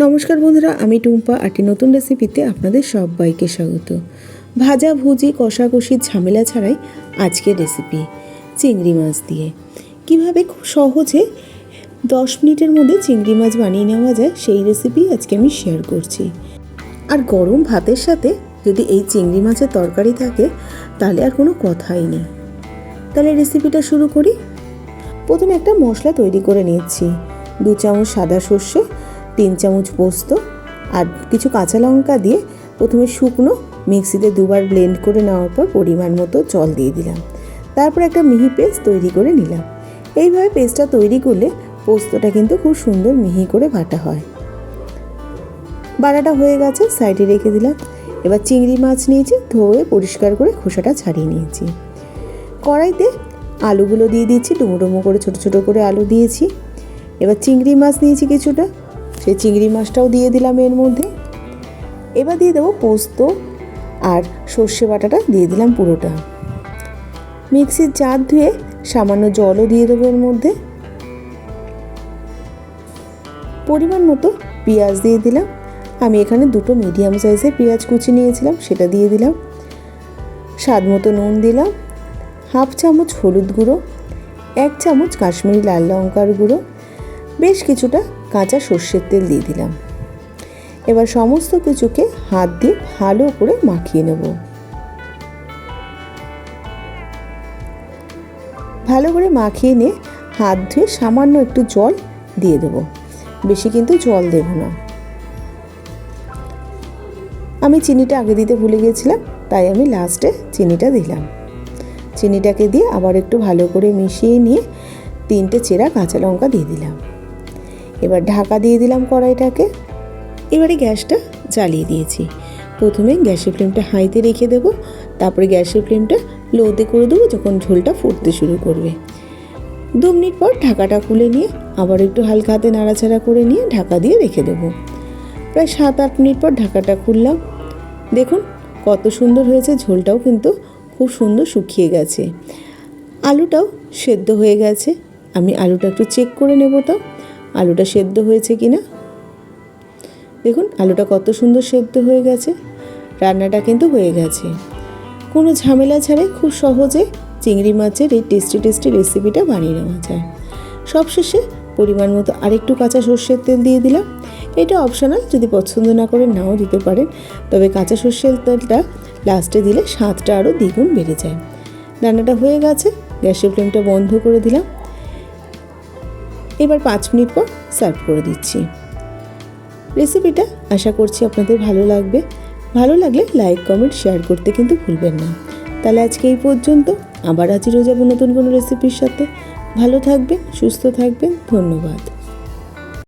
নমস্কার বন্ধুরা, আমি টুম্পা, একটি নতুন রেসিপিতে আপনাদের সবাইকে স্বাগত। ভাজা, ভুজি কষাকষির ঝামেলা ছাড়াই আজকের রেসিপি চিংড়ি মাছ দিয়ে। কীভাবে খুব সহজে দশ মিনিটের মধ্যে চিংড়ি মাছ বানিয়ে নেওয়া যায়, সেই রেসিপি আজকে আমি শেয়ার করছি। আর গরম ভাতের সাথে যদি এই চিংড়ি মাছের তরকারি থাকে, তাহলে আর কোনো কথাই নেই। তাহলে রেসিপিটা শুরু করি। প্রথমে একটা মশলা তৈরি করে নিচ্ছি। দু চামচ সাদা সর্ষে তিন চামচ পোস্ত আর কিছু কাঁচা লঙ্কা দিয়ে প্রথমে শুকনো মিক্সিতে দুবার ব্লেন্ড করে নেওয়ার পর পরিমাণ মতো জল দিয়ে দিলাম। তারপর একটা মিহি পেস্ট তৈরি করে নিলাম। এইভাবে পেস্টটা তৈরি করলে পোস্তটা কিন্তু খুব সুন্দর মিহি করে বাটা হয়। বাটাটা হয়ে গেছে, সাইডে রেখে দিলাম। এবার চিংড়ি মাছ নিয়েছি, ধোয়ে পরিষ্কার করে খোসাটা ছাড়িয়ে নিয়েছি। কড়াইতে আলুগুলো দিয়ে দিচ্ছি ডুমো ডুমো করে ছোটো ছোটো করে আলু দিয়েছি। এবার চিংড়ি মাছ নিয়েছি কিছুটা। সেই চিংড়ি মাছটাও দিয়ে দিলাম এর মধ্যে। এবার দিয়ে দেবো পোস্ত আর সর্ষে বাটাটা দিয়ে দিলাম পুরোটা। মিক্সির জার ধুয়ে সামান্য জলও দিয়ে দেবো এর মধ্যে। পরিমাণ মতো পেঁয়াজ দিয়ে দিলাম। আমি এখানে দুটো মিডিয়াম সাইজের পেঁয়াজ কুচি নিয়েছিলাম, সেটা দিয়ে দিলাম। স্বাদ মতো নুন দিলাম। হাফ চামচ হলুদ গুঁড়ো, এক চামচ কাশ্মীরি লাল লঙ্কার গুঁড়ো, বেশ কিছুটা কাঁচা সর্ষের তেল দিয়ে দিলাম। এবার সমস্ত কিছুকে হাত দিয়ে ভালো করে মাখিয়ে নেব। ভালো করে মাখিয়ে নিয়ে হাত ধুয়ে সামান্য একটু জল দিয়ে দেবো। বেশি কিন্তু জল দেব না। আমি চিনিটা আগে দিতে ভুলে গেছিলাম তাই আমি লাস্টে চিনিটা দিলাম। চিনিটাকে দিয়ে আবার একটু ভালো করে মিশিয়ে নিয়ে তিনটে চেরা কাঁচা লঙ্কা দিয়ে দিলাম। এবার ঢাকা দিয়ে দিলাম কড়াইটাকে। এবারে গ্যাসটা জ্বালিয়ে দিয়েছি। প্রথমে গ্যাসের ফ্লেমটা হাইতে রেখে দেবো, তারপরে গ্যাসের ফ্লেমটা লোতে করে দেবো যখন ঝোলটা ফুটতে শুরু করবে। দু মিনিট পর ঢাকাটা খুলে নিয়ে আবার একটু হালকা হাতে নাড়াচাড়া করে নিয়ে ঢাকা দিয়ে রেখে দেবো। প্রায় সাত আট মিনিট পর ঢাকাটা খুললাম। দেখুন কত সুন্দর হয়েছে, ঝোলটাও কিন্তু খুব সুন্দর শুকিয়ে গেছে। আলুটাও সেদ্ধ হয়ে গেছে। আমি আলুটা একটু চেক করে নেব তো। আলুটা সেদ্ধ হয়েছে কি না? দেখুন, আলুটা কত সুন্দর সেদ্ধ হয়ে গেছে, রান্নাটা কিন্তু হয়ে গেছে। কোনো ঝামেলা ছাড়াই খুব সহজে চিংড়ি মাছের এই টেস্টি টেস্টি রেসিপিটা বানিয়ে নেওয়া যায়। সবশেষে পরিমাণ মতো আরেকটু কাঁচা সর্ষের তেল দিয়ে দিলাম। এটা অপশনাল যদি পছন্দ না করে নাও দিতে পারেন। তবে কাঁচা সর্ষের তেলটা লাস্টে দিলে স্বাদটা আরও দ্বিগুণ বেড়ে যায়। রান্নাটা হয়ে গেছে, গ্যাসের ফ্লেমটা বন্ধ করে দিলাম। এবার পাঁচ মিনিট পর সার্ভ করে দিচ্ছি। রেসিপিটা আশা করছি আপনাদের ভালো লাগবে। ভালো লাগলে লাইক, কমেন্ট, শেয়ার করতে কিন্তু ভুলবেন না। তাহলে আজকে এই পর্যন্ত। আবার আজিরও যাব নতুন কোনো রেসিপির সাথে। ভালো থাকবেন, সুস্থ থাকবেন। ধন্যবাদ।